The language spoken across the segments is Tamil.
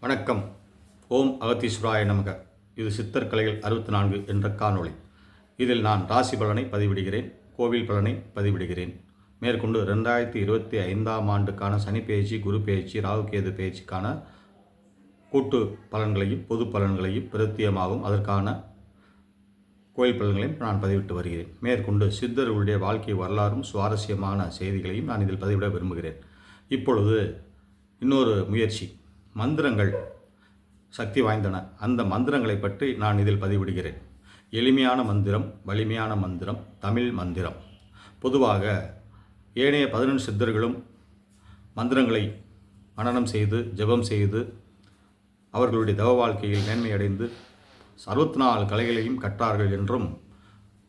வணக்கம். ஓம் அகத்தீஸ்வராய நமக. இது சித்தர் கலைகள் அறுபத்தி நான்கு என்ற காணொளி. இதில் நான் ராசி பலனை பதிவிடுகிறேன் கோவில் பலனை பதிவிடுகிறேன். மேற்கொண்டு ரெண்டாயிரத்தி இருபத்தி ஐந்தாம் ஆண்டுக்கான சனி பயிற்சி குரு பயிற்சி ராகுகேது பயிற்சிக்கான கூட்டு பலன்களையும் பொது பலன்களையும் பிரத்தியமாகவும் அதற்கான கோயில் பலன்களையும் நான் பதிவிட்டு வருகிறேன். மேற்கொண்டு சித்தர்களுடைய வாழ்க்கை வரலாறும் சுவாரஸ்யமான செய்திகளையும் நான் இதில் பதிவிட விரும்புகிறேன். இப்பொழுது இன்னொரு முயற்சி. மந்திரங்கள் சக்தி வாய்ந்தன. அந்த மந்திரங்களை பற்றி நான் இதில் பதிவிடுகிறேன். எளிமையான மந்திரம் வலிமையான மந்திரம் தமிழ் மந்திரம். பொதுவாக ஏனைய பதினெண்டு சித்தர்களும் மந்திரங்களை மனனம் செய்து ஜெபம் செய்து அவர்களுடைய தவ வாழ்க்கையில் மேன்மையடைந்து அறுபத்தி நாலு கலைகளையும் கற்றார்கள் என்றும்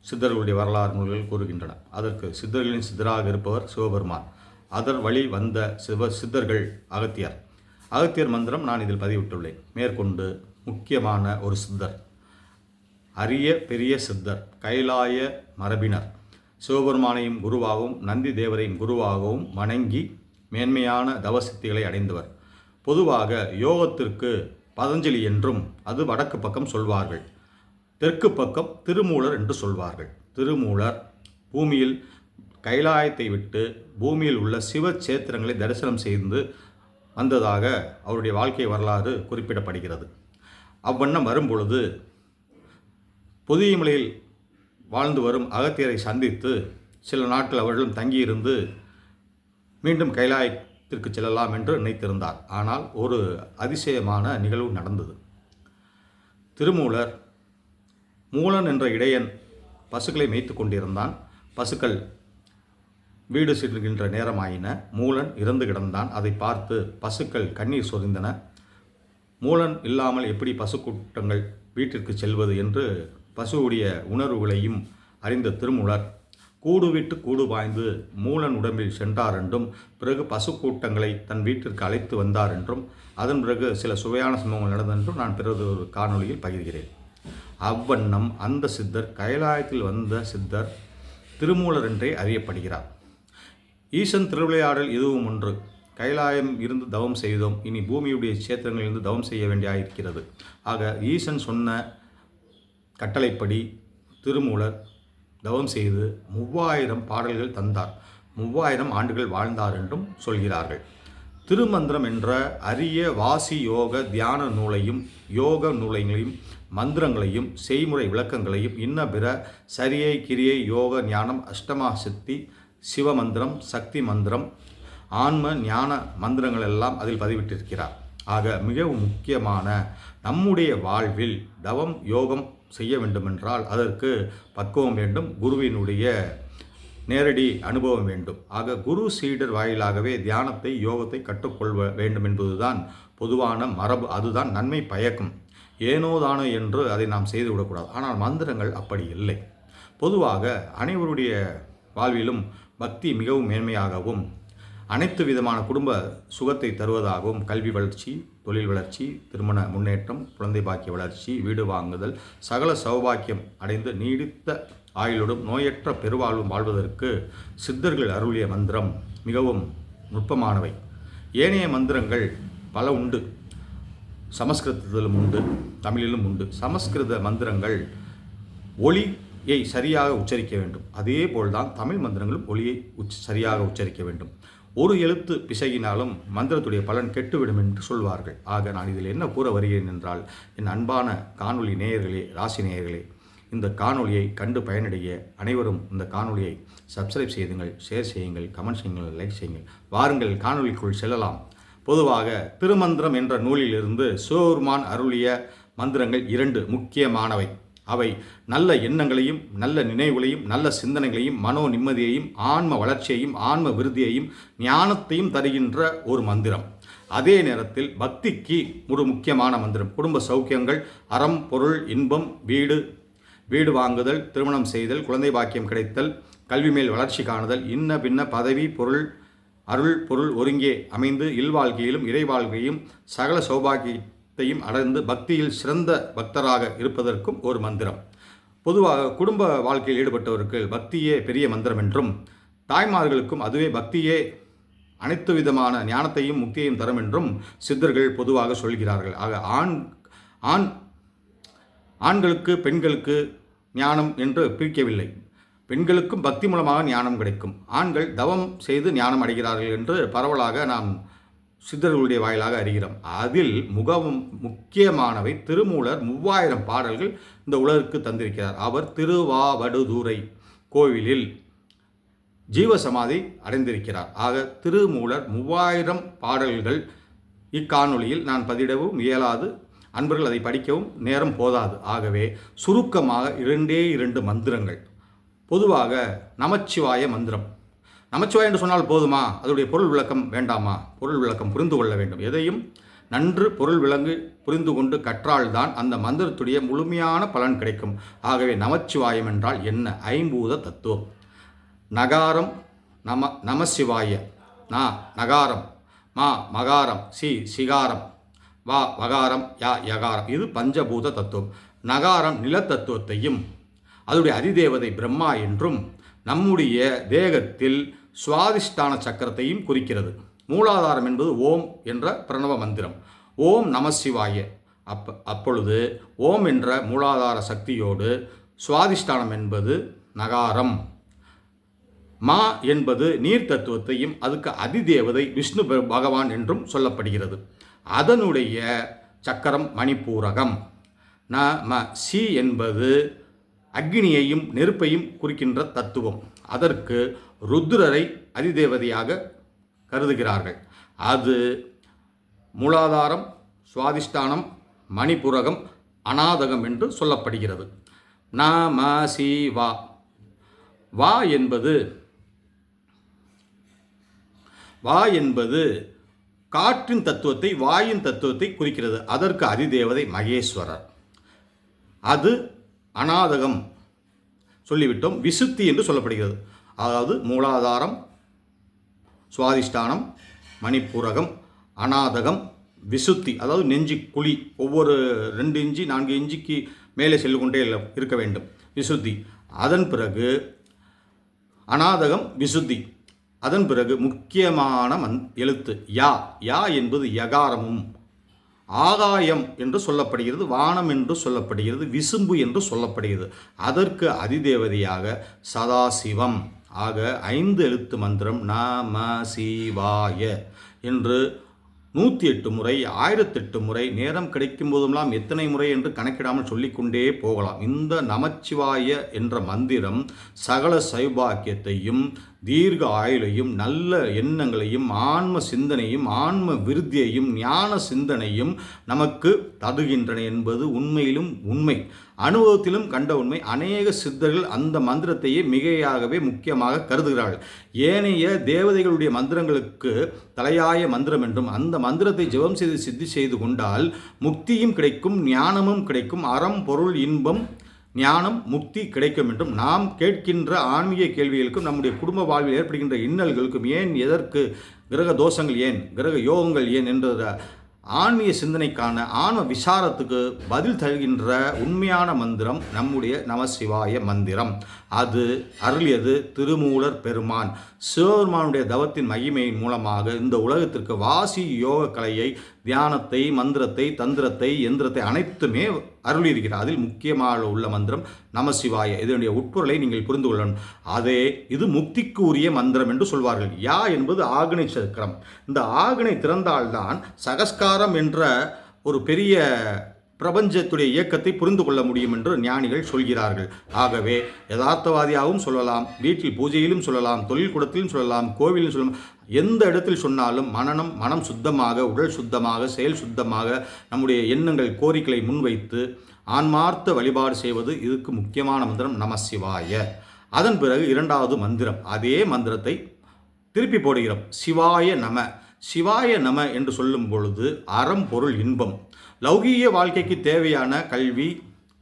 சித்தர்களுடைய வரலாறு நூல்கள் கூறுகின்றன. அதற்கு சித்தர்களின் சித்தராக இருப்பவர் சிவபெருமான். அதர் வழி வந்த சிவ சித்தர்கள் அகத்தியர். அகத்தியர் மந்திரம் நான் இதில் பதிவிட்டுள்ளேன். மேற்கொண்டு முக்கியமான ஒரு சித்தர். அரிய பெரிய சித்தர் கைலாய மரபினர். சிவபெருமானையும் குருவாகவும் நந்தி தேவரையும் குருவாகவும் வணங்கி மேன்மையான தவசக்திகளை அடைந்தவர். பொதுவாக யோகத்திற்கு பதஞ்சலி என்றும் அது வடக்கு பக்கம் சொல்வார்கள். தெற்கு பக்கம் திருமூலர் என்று சொல்வார்கள். திருமூலர் பூமியில் கைலாயத்தை விட்டு பூமியில் உள்ள சிவ சேத்திரங்களை தரிசனம் செய்து வந்ததாக அவருடைய வாழ்க்கை வரலாறு குறிப்பிடப்படுகிறது. அவ்வண்ணம் வரும்பொழுது புதியமலையில் வாழ்ந்து வரும் அகத்தியரை சந்தித்து சில நாட்கள் அவர்களும் தங்கியிருந்து மீண்டும் கைலாயத்திற்கு செல்லலாம் என்று நினைத்திருந்தார். ஆனால் ஒரு அதிசயமான நிகழ்வு நடந்தது. திருமூலர் மூலன் என்ற இடையன் பசுக்களை மேய்த்து கொண்டிருந்தான். பசுக்கள் வீடு சென்றுகின்ற நேரமாயின. மூலன் இறந்து கிடந்தான். அதை பார்த்து பசுக்கள் கண்ணீர் சொரிந்தன. மூலன் இல்லாமல் எப்படி பசுக்கூட்டங்கள் வீட்டிற்கு செல்வது என்று பசுவுடைய உணர்வுகளையும் அறிந்த திருமூலர் கூடு விட்டு கூடு பாய்ந்து மூலன் உடம்பில் சென்றார் என்றும் பிறகு பசுக்கூட்டங்களை தன் வீட்டிற்கு அழைத்து வந்தார் என்றும் அதன் பிறகு சில சுவையான சம்பவங்கள் நடந்தென்றும் நான் பிறகு ஒரு காணொளியில் பகிர்கிறேன். அவ்வண்ணம் அந்த சித்தர் கைலாயத்தில் வந்த சித்தர் திருமூலர் என்றே அறியப்படுகிறார். ஈசன் திருவிளையாடல் இதுவும் ஒன்று. கைலாயம் இருந்து தவம் செய்தோம். இனி பூமியுடைய சேத்திரங்களிலிருந்து தவம் செய்ய வேண்டியிருக்கிறது ஆக ஈசன் சொன்ன கட்டளைப்படி திருமூலர் தவம் செய்து மூவாயிரம் பாடல்கள் தந்தார். மூவாயிரம் ஆண்டுகள் வாழ்ந்தார் என்றும் சொல்கிறார்கள். திருமந்திரம் என்ற அரிய வாசி யோக தியான நூலையும் யோக நூலைகளையும் மந்திரங்களையும் செய்முறை விளக்கங்களையும் இன்ன பிற சரியை கிரியை யோக ஞானம் அஷ்டமா சித்தி சிவ மந்திரம் சக்தி மந்திரம் ஆன்ம ஞான மந்திரங்கள் எல்லாம் அதில் பதிவிட்டிருக்கிறார். ஆக மிகவும் முக்கியமான நம்முடைய வாழ்வில் தவம் யோகம் செய்ய வேண்டுமென்றால் அதற்கு பக்குவம் வேண்டும் குருவினுடைய நேரடி அனுபவம் வேண்டும். ஆக குரு சீடர் வாயிலாகவே தியானத்தை யோகத்தை கற்றுக்கொள்ள வேண்டும் என்பதுதான் பொதுவான மரபு அதுதான் நன்மை பயக்கும். ஏனோதானோ என்று அதை நாம் செய்துவிடக்கூடாது ஆனால் மந்திரங்கள் அப்படி இல்லை. பொதுவாக அனைவருடைய வாழ்விலும் பக்தி மிகவும் மேன்மையாகவும் அனைத்து விதமான குடும்ப சுகத்தை தருவதாகவும் கல்வி வளர்ச்சி தொழில் வளர்ச்சி திருமண முன்னேற்றம் குழந்தை பாக்கிய வளர்ச்சி வீடு வாங்குதல் சகல சௌபாக்கியம் அடைந்து நீடித்த ஆயுளுடன் நோயற்ற பெருவாழ்வும் வாழ்வதற்கு சித்தர்கள் அருளிய மந்திரம் மிகவும் நுட்பமானவை. ஏனைய மந்திரங்கள் பல உண்டு. சமஸ்கிருதத்திலும் உண்டு தமிழிலும் உண்டு. சமஸ்கிருத மந்திரங்கள் ஒளி யை சரியாக உச்சரிக்க வேண்டும். அதே போல்தான் தமிழ் மந்திரங்களும் ஒளியை உச் சரியாக உச்சரிக்க வேண்டும். ஒரு எழுத்து பிசையினாலும் மந்திரத்துடைய பலன் கெட்டுவிடும் என்று சொல்வார்கள். ஆக நான் இதில் என்ன கூற வருகிறேன் என்றால் என் அன்பான காணொளி நேயர்களே ராசி நேயர்களே இந்த காணொளியை கண்டு பயனடைய அனைவரும் இந்த காணொளியை சப்ஸ்கிரைப் செய்யுங்கள் ஷேர் செய்யுங்கள் கமெண்ட் செய்யுங்கள் லைக் செய்யுங்கள். வாருங்கள் காணொலிக்குள் செல்லலாம். பொதுவாக திருமந்திரம் என்ற நூலிலிருந்து சிவபெருமான் அருளிய மந்திரங்கள் இரண்டு முக்கியமானவை. அவை நல்ல எண்ணங்களையும் நல்ல நினைவுகளையும் நல்ல சிந்தனைகளையும் மனோ நிம்மதியையும் ஆன்ம வளர்ச்சியையும் ஆன்ம விருதியையும் ஞானத்தையும் தருகின்ற ஒரு மந்திரம். அதே நேரத்தில் பக்திக்கு ஒரு முக்கியமான மந்திரம். குடும்ப சௌக்கியங்கள் அறம் பொருள் இன்பம் வீடு வீடு வாங்குதல் திருமணம் செய்தல் குழந்தை பாக்கியம் கிடைத்தல் கல்வி மேல் வளர்ச்சி காணுதல் இன்ன பின்ன பதவி பொருள் அருள் பொருள் ஒருங்கே அமைந்து இல்வாழ்க்கையிலும் இறைவாழ்க்கையும் சகல சௌபாகியத்தையும் அடைந்து பக்தியில் சிறந்த பக்தராக இருப்பதற்கும் ஒரு மந்திரம். பொதுவாக குடும்ப வாழ்க்கையில் ஈடுபட்டவருக்கு பக்தியே பெரிய மந்திரம் என்றும் தாய்மார்களுக்கும் அதுவே பக்தியே அனைத்து விதமான ஞானத்தையும் முக்தியையும் தரும் என்றும் சித்தர்கள் பொதுவாக சொல்கிறார்கள். ஆக ஆண் ஆண் ஆண்களுக்கு பெண்களுக்கு ஞானம் என்று பிரிக்கவில்லை. பெண்களுக்கும் பக்தி மூலமாக ஞானம் கிடைக்கும். ஆண்கள் தவம் செய்து ஞானம் அடைகிறார்கள் என்று பரவலாக நாம் சித்தர்களுடைய வாயிலாக அறிகிறோம். அதில் முகவும் முக்கியமானவை திருமூலர் மூவாயிரம் பாடல்கள் இந்த உலகிற்கு தந்திருக்கிறார். அவர் திருவாவடுதுறை கோவிலில் ஜீவசமாதி அடைந்திருக்கிறார். ஆக திருமூலர் மூவாயிரம் பாடல்கள் இக்காணொளியில் நான் பதிடவும் இயலாது அன்பர்கள் அதை படிக்கவும் நேரம் போதாது. ஆகவே சுருக்கமாக இரண்டே இரண்டு மந்திரங்கள். பொதுவாக நமச்சிவாய மந்திரம். நமச்சிவாய் என்று சொன்னால் போதுமா? அதனுடைய பொருள் விளக்கம் வேண்டாமா? பொருள் விளக்கம் புரிந்து கொள்ள வேண்டும். எதையும் நன்று பொருள் விளங்கு புரிந்து கொண்டு கற்றால்தான் அந்த மந்திரத்துடைய முழுமையான பலன் கிடைக்கும். ஆகவே நமச்சிவாயம் என்றால் என்ன? ஐம்பூத தத்துவம். நகாரம் நம நமசிவாய. நா நகாரம். மா மகாரம். சி சிகாரம். வா வகாரம். யா யகாரம். இது பஞ்சபூத தத்துவம். நகாரம் நிலத்தத்துவத்தையும் அதனுடைய அதிதேவதை பிரம்மா என்றும் நம்முடைய தேகத்தில் சுவாதிஷ்டான சக்கரத்தையும் குறிக்கிறது. மூலாதாரம் என்பது ஓம் என்ற பிரணவ மந்திரம். ஓம் நமசிவாய அப்ப அப்பொழுது ஓம் என்ற மூலாதார சக்தியோடு சுவாதிஷ்டானம் என்பது நகாரம். மா என்பது நீர் தத்துவத்தையும் அதுக்கு அதிதேவதை விஷ்ணு பகவான் என்றும் சொல்லப்படுகிறது. அதனுடைய சக்கரம் மணிப்பூரகம். ந ம சி என்பது அக்னியையும் நெருப்பையும் குறிக்கின்ற தத்துவம். அதற்கு ருத்ரரை அதிதேவதையாக கருதுகிறார்கள். அது மூலாதாரம் சுவாதிஷ்டானம் மணிபுரகம் அநாதகம் என்று சொல்லப்படுகிறது. நாம சி வா வா என்பது வா என்பது காற்றின் தத்துவத்தை வாயின் தத்துவத்தை குறிக்கிறது. அதற்கு அதிதேவதை மகேஸ்வரர். அது அநாதகம் சொல்லிவிட்டோம் விசுத்தி என்று சொல்லப்படுகிறது. அதாவது மூலாதாரம் சுவாதிஷ்டானம் மணிப்பூரகம் அநாதகம் விசுத்தி. அதாவது நெஞ்சு குழி ஒவ்வொரு ரெண்டு இஞ்சி நான்கு இஞ்சிக்கு மேலே செல்லு கொண்டே இருக்க வேண்டும். விசுத்தி. அதன் பிறகு அநாதகம் விசுத்தி. அதன் பிறகு முக்கியமான மந் எழுத்து யா. யா என்பது யகாரமும். ஆகாயம் என்று சொல்லப்படுகிறது வானம் என்று சொல்லப்படுகிறது விசும்பு என்று சொல்லப்படுகிறது. அதற்கு அதிதேவதையாக சதாசிவம். ஆக ஐந்து எழுத்து மந்திரம் நம சிவாய என்று நூற்றி எட்டு முறை ஆயிரத்தெட்டு முறை நேரம் கிடைக்கும் போதெல்லாம் எத்தனை முறை என்று கணக்கிடாமல் சொல்லிக்கொண்டே போகலாம். இந்த நமச்சிவாய என்ற மந்திரம் சகல சௌபாக்கியத்தையும் தீர்க்க ஆயுளையும் நல்ல எண்ணங்களையும் ஆன்ம சிந்தனையும் ஆன்ம விருத்தியையும் ஞான சிந்தனையும் நமக்கு தருகின்றன என்பது உண்மையிலும் உண்மை. அனுபவத்திலும் கண்ட உண்மை. அநேக சித்தர்கள் அந்த மந்திரத்தையே மிகையாகவே முக்கியமாக கருதுகிறார்கள். ஏனைய தேவதைகளுடைய மந்திரங்களுக்கு தலையாய மந்திரம் என்றும் அந்த மந்திரத்தை ஜெபம் செய்து சித்தி செய்து கொண்டால் முக்தியும் கிடைக்கும் ஞானமும் கிடைக்கும். அறம் பொருள் இன்பம் ஞானம் முக்தி கிடைக்கும் என்றும் நாம் கேட்கின்ற ஆன்மீக கேள்விகளுக்கும் நம்முடைய குடும்ப வாழ்வில் ஏற்படுகின்ற இன்னல்களுக்கும் ஏன் எதற்கு கிரக தோஷங்கள் ஏன் கிரக யோகங்கள் ஏன் என்ற ஆன்மீக சிந்தனைக்கான ஆன்ம விசாரத்துக்கு பதில் தருகின்ற உண்மையான மந்திரம் நம்முடைய நமசிவாய மந்திரம். அது அருளியது திருமூலர் பெருமான். சிவபெருமானுடைய தவத்தின் மகிமையின் மூலமாக இந்த உலகத்திற்கு வாசி யோக கலையை தியானத்தை மந்திரத்தை தந்திரத்தை எந்திரத்தை அனைத்துமே அருளியிருக்கிறார். அதில் முக்கியமாக உள்ள மந்திரம் நமசிவாய இதனுடைய உட்பொருளை நீங்கள் புரிந்து கொள்ளணும். அதே இது முக்திக்கு உரிய மந்திரம் என்று சொல்வார்கள். யா என்பது ஆகனை சக்கரம். இந்த ஆகனை திறந்தால்தான் சகஸ்காரம் என்ற ஒரு பெரிய பிரபஞ்சத்துடைய இயக்கத்தை புரிந்து கொள்ள முடியும் என்று ஞானிகள் சொல்கிறார்கள். ஆகவே யதார்த்தவாதியாகவும் சொல்லலாம் வீட்டில் பூஜையிலும் சொல்லலாம் தொழில் கூடத்திலும் சொல்லலாம் கோவிலும் சொல்லலாம். எந்த இடத்தில் சொன்னாலும் மனநம் மனம் சுத்தமாக உடல் சுத்தமாக செயல் சுத்தமாக நம்முடைய எண்ணங்கள் கோரிக்கைகளை முன்வைத்து ஆன்மார்த்த வழிபாடு செய்வது இதுக்கு முக்கியமான மந்திரம் நம சிவாய. அதன் பிறகு இரண்டாவது மந்திரம் அதே மந்திரத்தை திருப்பி போடுகிறோம். சிவாய நம. சிவாய நம என்று சொல்லும் பொழுது அறம் பொருள் இன்பம். லௌகீக வாழ்க்கைக்கு தேவையான கல்வி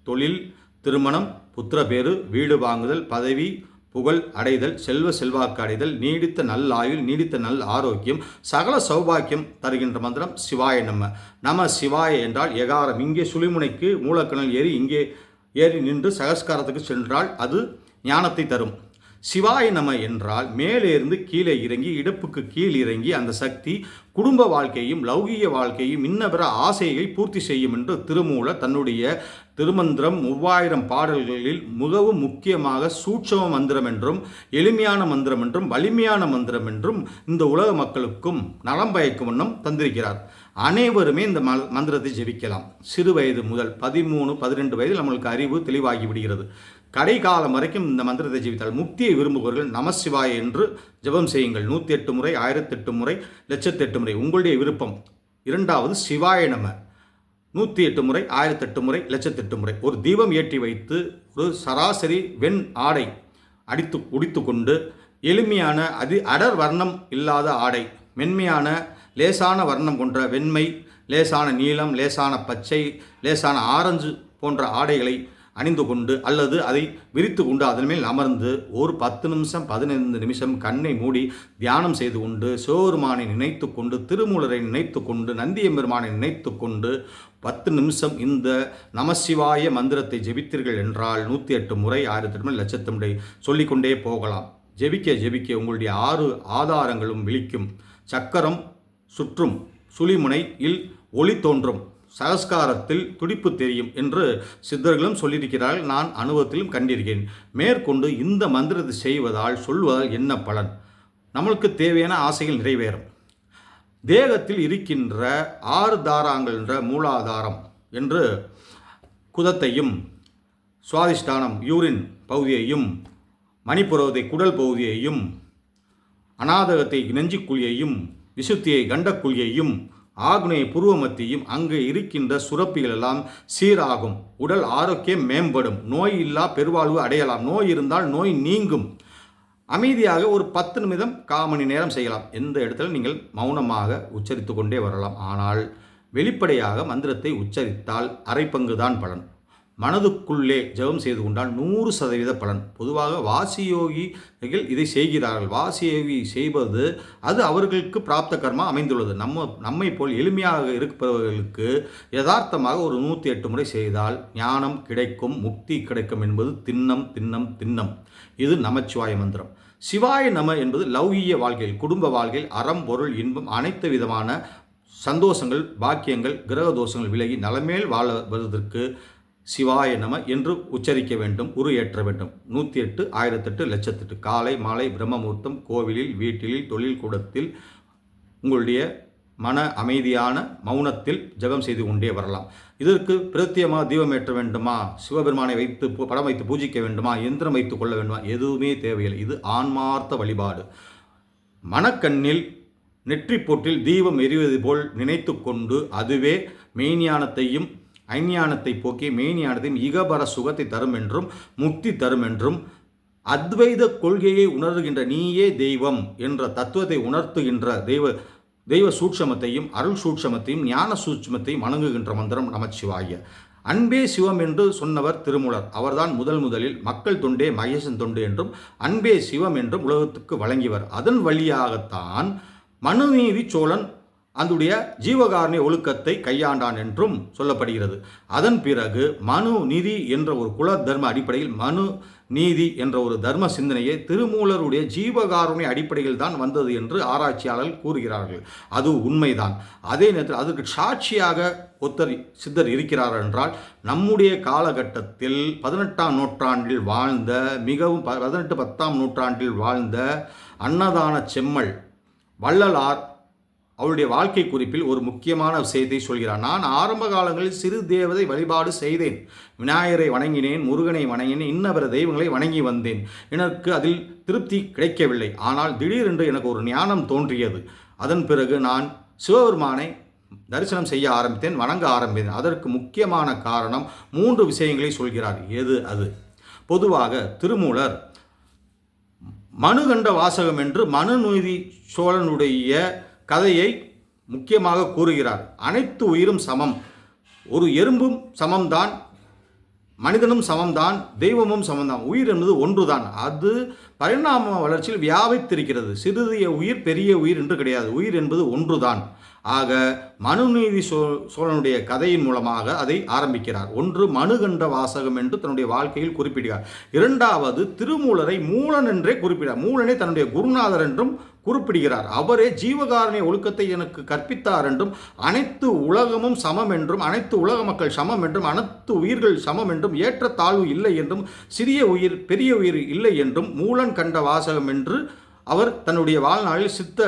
தொழில் திருமணம் புத்திரபேறு வீடு வாங்குதல் பதவி புகழ் அடைதல் செல்வ செல்வாக்கு அடைதல் நீடித்த நல் ஆயுள் நீடித்த நல் ஆரோக்கியம் சகல சௌபாக்கியம் தருகின்ற மந்திரம் சிவாய நம்ம நம சிவாய என்றால் எகாரம் இங்கே சுழிமுனைக்கு மூலக்கணல் ஏறி இங்கே ஏறி நின்று சகஸ்காரத்துக்கு சென்றால் அது ஞானத்தை தரும். சிவாய நம என்றால் மேலே இருந்து கீழே இறங்கி இடப்புக்கு கீழ் இறங்கி அந்த சக்தி குடும்ப வாழ்க்கையும் லௌகீக வாழ்க்கையும் இன்னபிற ஆசையை பூர்த்தி செய்யும் என்று திருமூல தன்னுடைய திருமந்திரம் மூவாயிரம் பாடல்களில் மிகவும் முக்கியமாக சூட்சம மந்திரம் என்றும் எளிமையான மந்திரம் என்றும் வலிமையான மந்திரம் என்றும் இந்த உலக மக்களுக்கும் நலம் பயக்கும் வண்ணம் தந்திருக்கிறார். அனைவருமே இந்த ம மந்திரத்தை ஜெபிக்கலாம். சிறு வயது முதல் பதிமூணு பதினெண்டு வயதில் நம்மளுக்கு அறிவு தெளிவாகி விடுகிறது. கடைக்காலம் வரைக்கும் இந்த மந்திரத்தை ஜெபித்தால் முக்தியை விரும்புபவர்கள் நமசிவாய என்று ஜெபம் செய்யுங்கள். நூற்றி எட்டு முறை ஆயிரத்தெட்டு முறை லட்சத்தெட்டு முறை. உங்களுடைய விருப்பம். இரண்டாவது சிவாய நம. நூற்றி எட்டு முறை ஆயிரத்தெட்டு முறை லட்சத்தெட்டு முறை. ஒரு தீபம் ஏற்றி வைத்து ஒரு சராசரி வெண் ஆடை அடித்து உடித்து கொண்டு எளிமையான அதி அடர் வர்ணம் இல்லாத ஆடை மென்மையான லேசான வர்ணம் கொண்ட வெண்மை லேசான நீலம் லேசான பச்சை லேசான ஆரஞ்சு போன்ற ஆடைகளை அணிந்து கொண்டு அல்லது அதை விரித்து கொண்டு அதன் மேல் அமர்ந்து ஒரு பத்து நிமிஷம் பதினைந்து நிமிஷம் கண்ணை மூடி தியானம் செய்து கொண்டு சிவபெருமானை நினைத்து கொண்டு திருமூலரை நினைத்து கொண்டு நந்தியம்பெருமானை நினைத்து கொண்டு பத்து நிமிஷம் இந்த நமசிவாய மந்திரத்தை ஜெபித்தீர்கள் என்றால் நூற்றி எட்டு முறை ஆயிரத்தி எட்டு முறை சொல்லிக்கொண்டே போகலாம். ஜெபிக்க ஜெபிக்க உங்களுடைய ஆறு ஆதாரங்களும் விழிக்கும். சக்கரம் சுற்றும் சுழிமுனையில் ஒளி தோன்றும். சகஸ்காரத்தில் துடிப்பு தெரியும் என்று சித்தர்களும் சொல்லியிருக்கிறார்கள். நான் அனுபவத்திலும் கண்டிருக்கிறேன். மேற்கொண்டு இந்த மந்திரத்தை செய்வதால் சொல்வதால் என்ன பலன்? நம்மளுக்கு தேவையான ஆசைகள் நிறைவேறும். தேகத்தில் இருக்கின்ற ஆறு தாராங்கள் என்ற மூலாதாரம் என்று குதத்தையும் சுவாதிஷ்டானம் யூரின் பகுதியையும் மணிப்புறவத்தை குடல் பகுதியையும் அநாதகத்தை நெஞ்சிக்குழியையும் விசுத்தியை கண்டக்குழியையும் ஆக்னேய புருவமத்தியும் அங்கு இருக்கின்ற சுரப்பிகள் எல்லாம் சீராகும். உடல் ஆரோக்கியம் மேம்படும். நோய் இல்லா பெருவாழ்வு அடையலாம். நோய் இருந்தால் நோய் நீங்கும். அமைதியாக ஒரு பத்து நிமிடம் கால் மணி நேரம் செய்யலாம். எந்த இடத்துல நீங்கள் மௌனமாக உச்சரித்து கொண்டே வரலாம். ஆனால் வெளிப்படையாக மந்திரத்தை உச்சரித்தால் அரை பங்கு தான் பலன். மனதுக்குள்ளே ஜெபம் செய்து கொண்டால் நூறு சதவீத பலன். பொதுவாக வாசியோகிகள் இதை செய்கிறார்கள். வாசியோகி செய்வது அது அவர்களுக்கு பிராப்த கர்மா அமைந்துள்ளது. நம்ம நம்மை போல் எளிமையாக இருப்பவர்களுக்கு யதார்த்தமாக ஒரு நூற்றி எட்டு முறை செய்தால் ஞானம் கிடைக்கும் முக்தி கிடைக்கும் என்பது திண்ணம் திண்ணம் திண்ணம். இது நமச்சிவாய மந்திரம். சிவாய நம என்பது லௌகிய வாழ்க்கையில் குடும்ப வாழ்க்கையில் அறம் பொருள் இன்பம் அனைத்து விதமான சந்தோஷங்கள் பாக்கியங்கள் கிரக தோஷங்கள் விலகி நலமேல் வாழ்வதற்கு சிவாய நம என்று உச்சரிக்க வேண்டும் உரு ஏற்ற வேண்டும். நூற்றி எட்டு ஆயிரத்தெட்டு லட்சத்தெட்டு. காலை மாலை பிரம்மமூர்த்தம் கோவிலில் வீட்டில் தொழில் கூடத்தில் உங்களுடைய மன அமைதியான மௌனத்தில் ஜபம் செய்து கொண்டே வரலாம். இதற்கு பிரத்தியமாக தீபம் ஏற்ற வேண்டுமா? சிவபெருமானை வைத்து படம் வைத்து பூஜிக்க வேண்டுமா? எந்திரம் வைத்து கொள்ள வேண்டுமா? எதுவுமே தேவையில்லை. இது ஆன்மார்த்த வழிபாடு. மனக்கண்ணில் நெற்றி போட்டில் தீபம் எரிவது போல் நினைத்து கொண்டு அதுவே மெய்ஞானத்தையும் அஞ்ஞானத்தை போக்கி மெய்ஞானத்தையும் இகபர சுகத்தை தரும் என்றும் முக்தி தரும் என்றும் அத்வைத கொள்கையை உணர்கின்ற நீயே தெய்வம் என்ற தத்துவத்தை உணர்த்துகின்ற தெய்வ தெய்வ சூட்சமத்தையும் அருள் சூட்சமத்தையும் ஞான சூட்சமத்தையும் வணங்குகின்ற மந்திரம் நமச்சிவாய. அன்பே சிவம் என்று சொன்னவர் திருமூலர். அவர்தான் முதல் முதலில் மக்கள் தொண்டே மகேசன் தொண்டு என்றும் அன்பே சிவம் என்றும் உலகத்துக்கு வழங்கியவர். அதன் வழியாகத்தான் மனுநீதி சோழன் அதனுடைய ஜீவகாரணி ஒழுக்கத்தை கையாண்டான் என்றும் சொல்லப்படுகிறது. அதன் பிறகு மனு நிதி என்ற ஒரு குல தர்ம அடிப்படையில் மனு நீதி என்ற ஒரு தர்ம சிந்தனையை திருமூலருடைய ஜீவகாருணை அடிப்படையில் தான் வந்தது என்று ஆராய்ச்சியாளர்கள் கூறுகிறார்கள். அது உண்மைதான். அதே நேரத்தில் அதற்கு சாட்சியாக ஒத்தர் சித்தர் இருக்கிறார் என்றால் நம்முடைய காலகட்டத்தில் பதினெட்டாம் நூற்றாண்டில் வாழ்ந்த மிகவும் பதினெட்டு பத்தாம் நூற்றாண்டில் வாழ்ந்த அன்னதான செம்மல் வள்ளலார் அவருடைய வாழ்க்கை குறிப்பில் ஒரு முக்கியமான விஷயத்தை சொல்கிறார். நான் ஆரம்ப காலங்களில் சிறு தேவதை வழிபாடு செய்தேன். விநாயகரை வணங்கினேன் முருகனை வணங்கினேன் இன்னவர தெய்வங்களை வணங்கி வந்தேன். எனக்கு அதில் திருப்தி கிடைக்கவில்லை. ஆனால் திடீரென்று எனக்கு ஒரு ஞானம் தோன்றியது. அதன் பிறகு நான் சிவபெருமானை தரிசனம் செய்ய ஆரம்பித்தேன் வணங்க ஆரம்பித்தேன். அதற்கு முக்கியமான காரணம் மூன்று விஷயங்களை சொல்கிறார். எது அது? பொதுவாக திருமூலர் மனுகண்ட வாசகம் என்று மனுநீதி சோழனுடைய கதையை முக்கியமாக கூறுகிறார். அனைத்து உயிரும் சமம். ஒரு எறும்பும் சமம்தான் மனிதனும் சமம்தான் தெய்வமும் சமம்தான். உயிர் என்பது ஒன்றுதான். அது பரிணாம வளர்ச்சியில் வியாபித்திருக்கிறது. சிறிய உயிர் பெரிய உயிர் என்று கிடையாது. உயிர் என்பது ஒன்றுதான். ஆக மனுநீதி சோ சோழனுடைய கதையின் மூலமாக அதை ஆரம்பிக்கிறார். ஒன்று மனுகண்ட வாசகம் என்று தன்னுடைய வாழ்க்கையில் குறிப்பிடுகிறார். இரண்டாவது திருமூலரை மூலன் என்றே குறிப்பிடார் மூலனை தன்னுடைய குருநாதர் என்றும் குறிப்பிடுகிறார். அவரே ஜீவகாரணிய ஒழுக்கத்தை எனக்கு கற்பித்தார் என்றும் அனைத்து உலகமும் சமம் என்றும் அனைத்து உலக மக்கள் சமம் என்றும் அனைத்து உயிர்கள் சமம் என்றும் ஏற்றத்தாழ்வு இல்லை என்றும் சிறிய உயிர் பெரிய உயிர் இல்லை என்றும் மூலன் கண்ட வாசகம் என்று அவர் தன்னுடைய வாழ்நாளில் சித்த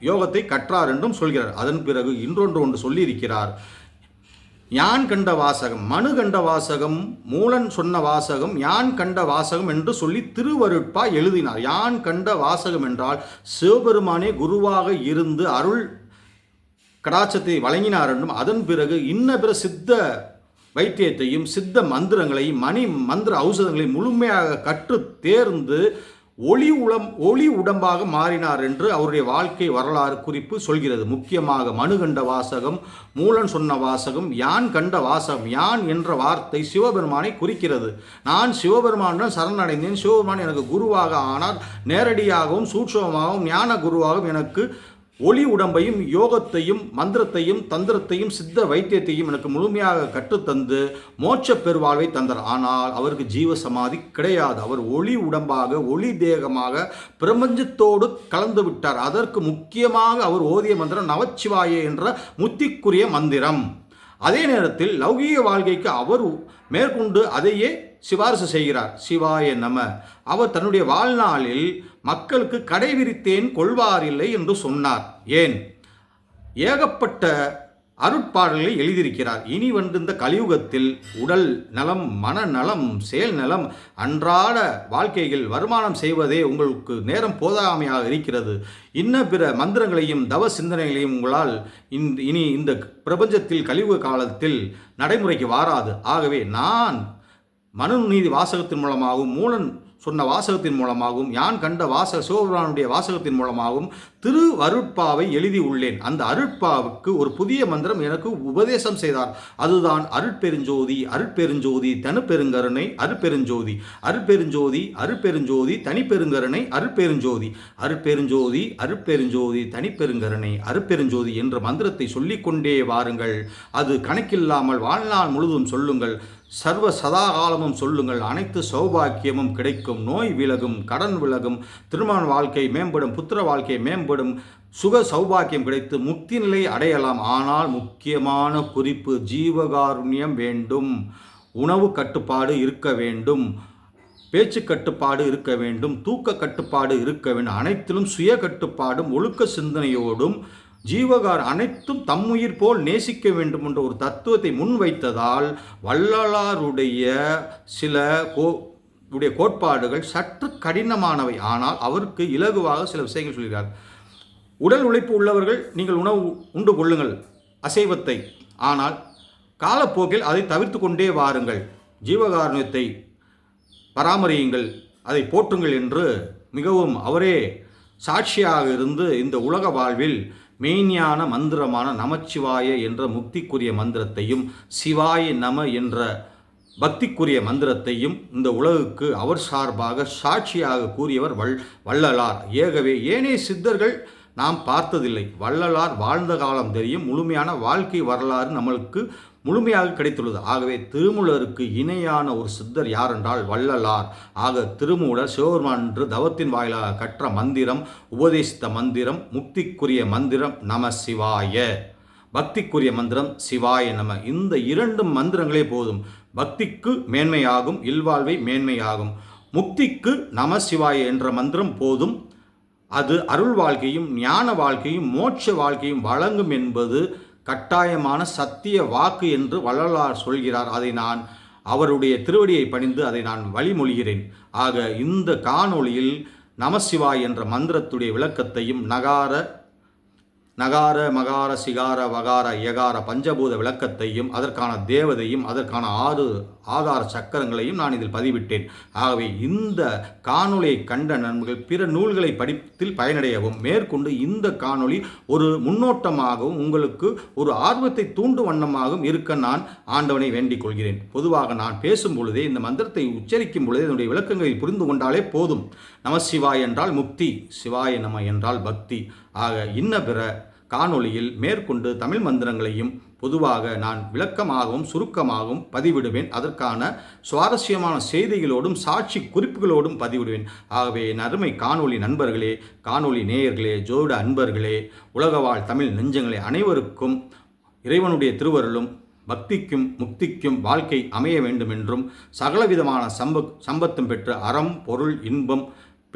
யோகத்தை கற்றார் என்றும் சொல்கிறார். அதன் பிறகு இன்றொன்று ஒன்று சொல்லியிருக்கிறார். யான் கண்ட வாசகம்? மனு கண்ட வாசகம் மூலன் சொன்ன வாசகம் யான் கண்ட வாசகம் என்று சொல்லி திருவருட்பா எழுதினார். யான் கண்ட வாசகம் என்றால் சிவபெருமானே குருவாக இருந்து அருள் கடாச்சத்தை வழங்கினார் என்றும் அதன் பிறகு இன்ன பிற சித்த வைத்தியத்தையும் சித்த மந்திரங்களையும் மணி மந்திர ஔஷதங்களையும் முழுமையாக கற்று தேர்ந்து ஒளி உளம் ஒளி உடம்பாக மாறினார் என்று அவருடைய வாழ்க்கை வரலாறு குறிப்பு சொல்கிறது. முக்கியமாக மனு கண்ட வாசகம் மூலன் சொன்ன வாசகம் யான் கண்ட வாசகம் யான் என்ற வார்த்தை சிவபெருமானை குறிக்கிறது. நான் சிவபெருமானுடன் சரணடைந்தேன். சிவபெருமான் எனக்கு குருவாக ஆனார். நேரடியாகவும் சூட்சமாகவும் ஞான குருவாகவும் எனக்கு ஒளி உடம்பையும் யோகத்தையும் மந்திரத்தையும் தந்திரத்தையும் சித்த வைத்தியத்தையும் எனக்கு முழுமையாக கற்றுத்தந்து மோட்ச பெருவாழ்வை தந்தார். ஆனால் அவருக்கு ஜீவ சமாதி கிடையாது. அவர் ஒளி உடம்பாக ஒளி தேகமாக பிரபஞ்சத்தோடு கலந்து விட்டார். அதற்கு முக்கியமாக அவர் ஓதிய மந்திரம் நவச்சிவாய என்ற முத்திக்குரிய மந்திரம். அதே நேரத்தில் லௌகீக வாழ்க்கைக்கு அவர் மேற்கொண்டு அதையே சிபாரிசு செய்கிறார். சிவாய நம. அவர் தன்னுடைய வாழ்நாளில் மக்களுக்கு கடை விரித்தேன் கொள்வாரில்லை என்று சொன்னார். ஏன்? ஏகப்பட்ட அருட்பாடல்களை எழுதியிருக்கிறார். இனி வந்து இந்த கலியுகத்தில் உடல் நலம் மனநலம் செயல் நலம் அன்றாட வாழ்க்கையில் வருமானம் செய்வதே உங்களுக்கு நேரம் போதாமையாக இருக்கிறது. இன்ன பிற மந்திரங்களையும் தவ சிந்தனைகளையும் உங்களால் இனி இந்த பிரபஞ்சத்தில் கலியுக காலத்தில் நடைமுறைக்கு வாராது. ஆகவே நான் மனு நீதி வாசகத்தின் மூலமாகவும் மூலன் சொன்ன வாசகத்தின் மூலமாகவும் யான் கண்ட வாசக சிவபுரானுடைய வாசகத்தின் மூலமாகவும் திரு அருட்பாவை எழுதி உள்ளேன். அந்த அருட்பாவுக்கு ஒரு புதிய மந்திரம் எனக்கு உபதேசம் செய்தார். அதுதான் அருட்பெருஞ்சோதி அருட்பெருஞ்சோதி தனுப்பெருங்கருணை அருட்பெருஞ்சோதி அருட்பெருஞ்சோதி அருட்பெருஞ்சோதி தனிப்பெருங்கருணை அருட்பெருஞ்சோதி அருட்பெருஞ்சோதி அருட்பெருஞ்சோதி தனிப்பெருங்கருணை அருட்பெருஞ்சோதி என்ற மந்திரத்தை சொல்லிக்கொண்டே வாருங்கள். அது கணக்கில்லாமல் வாழ்நாள் முழுவதும் சொல்லுங்கள். சர்வ சதாகாலமும் சொல்லுங்கள். அனைத்து சௌபாக்கியமும் கிடைக்கும். நோய் விலகும் கடன் விலகும். திருமண வாழ்க்கை மேம்படும் புத்திர வாழ்க்கை மேம்படும். சுக சௌபாக்கியம் கிடைத்து முக்தி நிலை அடையலாம். ஆனால் முக்கியமான குறிப்பு ஜீவகாருண்யம் வேண்டும். உணவு கட்டுப்பாடு இருக்க வேண்டும். பேச்சு கட்டுப்பாடு இருக்க வேண்டும். தூக்க கட்டுப்பாடு இருக்க வேண்டும். அனைத்திலும் சுய கட்டுப்பாடும் ஒழுக்க சிந்தனையோடும் ஜீவகார் அனைத்தும் தம்முயிர் போல் நேசிக்க வேண்டும் என்ற ஒரு தத்துவத்தை முன்வைத்ததால் வள்ளலாருடைய சில கோ உடைய கோட்பாடுகள் சற்று கடினமானவை. ஆனால் அவருக்கு இலகுவாக சில விஷயங்கள் சொல்கிறார். உடல் உழைப்பு உள்ளவர்கள் நீங்கள் உணவு உண்டு கொள்ளுங்கள் அசைவத்தை. ஆனால் காலப்போக்கில் அதை தவிர்த்து கொண்டே வாருங்கள். ஜீவகாரணத்தை பராமரியுங்கள் அதை போற்றுங்கள் என்று மிகவும் அவரே சாட்சியாக இருந்து இந்த உலக வாழ்வில் மெய்ஞான மந்திரமான நமச்சிவாய என்ற முக்திக்குரிய மந்திரத்தையும் சிவாய நம என்ற பக்திக்குரிய மந்திரத்தையும் இந்த உலகுக்கு அவர் சார்பாக சாட்சியாக கூறியவர் வள் வள்ளலார். ஏகவே ஏனைய சித்தர்கள் நாம் பார்த்ததில்லை. வள்ளலார் வாழ்ந்த காலம் தெரியும். முழுமையான வாழ்க்கை வரலாறு நம்மளுக்கு முழுமையாக கிடைத்துள்ளது. ஆகவே திருமூலருக்கு இணையான ஒரு சித்தர் யார் என்றால் வள்ளலார். ஆக திருமூலர் சிவபெருமான் என்று தவத்தின் வாயிலாக கற்ற மந்திரம் உபதேசித்த மந்திரம் முக்திக்குரிய மந்திரம் நம சிவாய. பக்திக்குரிய மந்திரம் சிவாய நம. இந்த இரண்டு மந்திரங்களே போதும். பக்திக்கு மேன்மையாகும் இல்வாழ்வை மேன்மையாகும். முக்திக்கு நம சிவாய என்ற மந்திரம் போதும். அது அருள் வாழ்க்கையும் ஞான வாழ்க்கையும் மோட்ச வாழ்க்கையும் வழங்கும் என்பது கட்டாயமான சத்திய வாக்கு என்று வள்ளலார் சொல்கிறார். அதை நான் அவருடைய திருவடியை பணிந்து அதை நான் வழிமொழிகிறேன். ஆக இந்த காணொளியில் நமசிவாய் என்ற மந்திரத்துடைய விளக்கத்தையும் நகார நகார மகார சிகார வகார யகார பஞ்சபூத விளக்கத்தையும் அதற்கான தேவதையும் அதற்கான ஆறு ஆதார சக்கரங்களையும் நான் இதில் பதிவிட்டேன். ஆகவே இந்த காணொளியை கண்ட நண்பர்கள் பிற நூல்களை படித்தில் பயனடையவும் மேற்கொண்டு இந்த காணொளி ஒரு முன்னோட்டமாகவும் உங்களுக்கு ஒரு ஆர்வத்தை தூண்டு வண்ணமாகவும் இருக்க நான் ஆண்டவனை வேண்டிக் கொள்கிறேன். பொதுவாக நான் பேசும் பொழுதே இந்த மந்திரத்தை உச்சரிக்கும் பொழுதே என்னுடைய விளக்கங்களை புரிந்து கொண்டாலே போதும். நம சிவாய் என்றால் முக்தி சிவாய நம என்றால் பக்தி. ஆக இன்ன பிற காணொளியில் மேற்கொண்டு தமிழ் மந்திரங்களையும் பொதுவாக நான் விளக்கமாகவும் சுருக்கமாகவும் பதிவிடுவேன். அதற்கான சுவாரஸ்யமான செய்திகளோடும் சாட்சி குறிப்புகளோடும் பதிவிடுவேன். ஆகவே நறுமை காணொளி நண்பர்களே காணொளி நேயர்களே ஜோட அன்பர்களே உலகவாழ் தமிழ் நெஞ்சங்களே அனைவருக்கும் இறைவனுடைய திருவருளும் பக்திக்கும் முக்திக்கும் வாழ்க்கை அமைய வேண்டும் என்றும் சகலவிதமான சம்ப சம்பத்தும் பெற்று அறம் பொருள் இன்பம்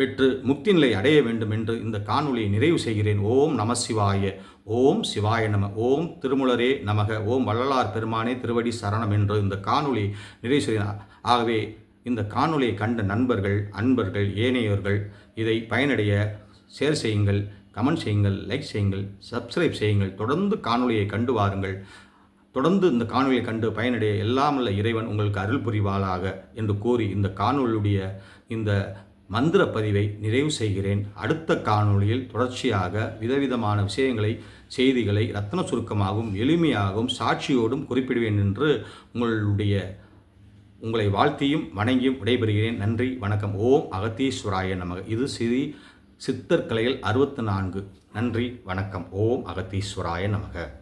பெற்று முக்தி நிலை அடைய வேண்டும் என்று இந்த காணொலியை நிறைவு செய்கிறேன். ஓம் நம சிவாய. ஓம் சிவாய நம. ஓம் திருமுலரே நமக. ஓம் வள்ளலார் பெருமானே திருவடி சரணம் என்று இந்த காணொலி நிறைவு செய்கிறார் ஆகவே இந்த காணொலியை கண்ட நண்பர்கள் அன்பர்கள் ஏனையோர்கள் இதை பயனடைய ஷேர் செய்யுங்கள் கமெண்ட் செய்யுங்கள் லைக் செய்யுங்கள் சப்ஸ்கிரைப் செய்யுங்கள். தொடர்ந்து காணொலியை கண்டு வாருங்கள். தொடர்ந்து இந்த காணொலியை கண்டு பயனடைய எல்லாமல்ல இறைவன் உங்களுக்கு அருள் புரிவாளாக என்று கூறி இந்த காணொலியுடைய இந்த மந்திர பதிவை நிறைவு செய்கிறேன். அடுத்த காணொளியில் தொடர்ச்சியாக விதவிதமான விஷயங்களை செய்திகளை ரத்ன சுருக்கமாகவும் எளிமையாகவும் சாட்சியோடும் குறிப்பிடுவேன் என்று உங்களுடைய உங்களை வாழ்த்தியும் வணங்கியும் விடைபெறுகிறேன். நன்றி வணக்கம். ஓம் அகத்தீஸ்வராய நமக. இது சிறி சித்தர் கலைகள் அறுபத்து நான்கு. நன்றி வணக்கம். ஓம் அகத்தீஸ்வராய நமக.